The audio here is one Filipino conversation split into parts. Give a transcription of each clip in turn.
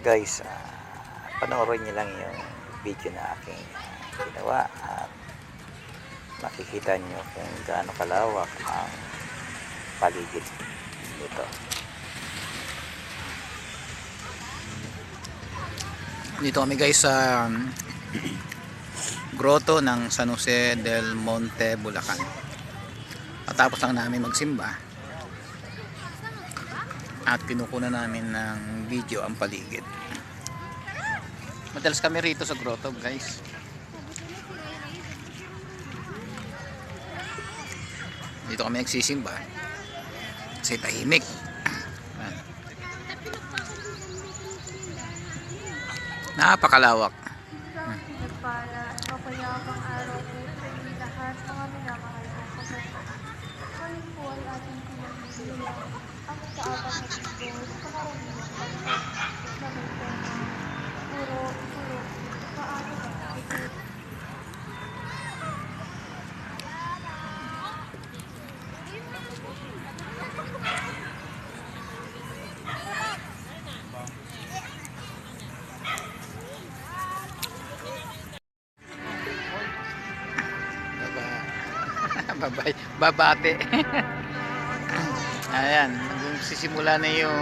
guys ah, panoorin nyo lang yung video na aking ah, ginawa at makikita nyo kung gaano kalawak ang paligid nito Dito kami guys sa um, grotto ng San Jose del Monte, Bulacan. Patapos lang namin magsimba. At kinukuha namin ng video ang paligid. Madalas kami rito sa grotto guys. Dito kami nagsisimba. Kasi tahimik. Napakalawak. para mapayapang araw po inyo lahat. Ngayon po ay ating pinagbibilang ang ikaapat na linggo sa karamihan ng tema, puro, puro, paano ba ito? Baba. Babay. Babate. Ayan. Sisimula na yung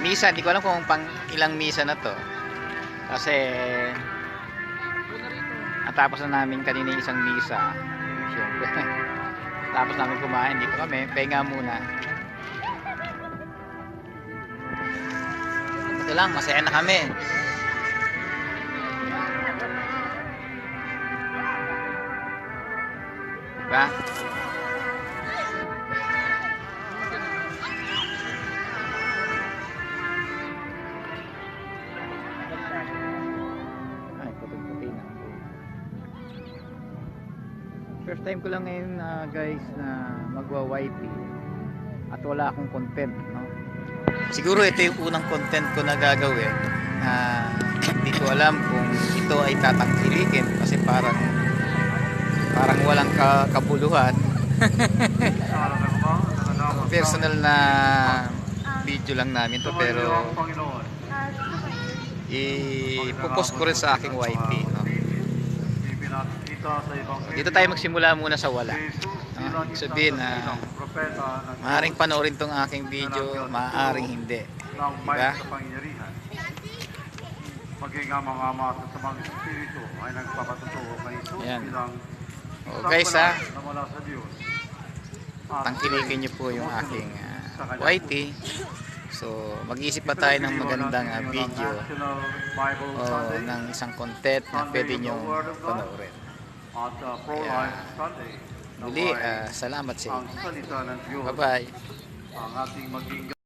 misa. Hindi ko alam kung pang ilang misa na to. Kasi natapos na namin kanina yung isang misa. Siyempre. Tapos namin kumain. Dito kami. Pahinga muna. Ito lang. Masaya na kami. Diba? Ay, First time ko lang ngayon ah, guys na magwa-YP at wala akong content, no? Siguro ito yung unang content ko na gagawin na hindi ko alam kung ito ay tatangkilikin kasi parang parang walang ka kabuluhan. Personal na video lang namin to pero i-post ko rin sa aking no? Dito tayo magsimula muna sa wala? Ibig sabihin na maaaring panoorin tong aking video maaaring hindi. Diba? Maging ang mga masasamang espiritu ay nagpapatutuo kay Jesus bilang o guys ha. At tangkilikin nyo po yung aking ah, YT so mag-isip pa tayo ng magandang ah, video o ng isang content na pwede nyo panoorin at uh, Pro-Life Sunday. muli ah, salamat sa inyo. salita ng Diyos. Bye bye ang ating maging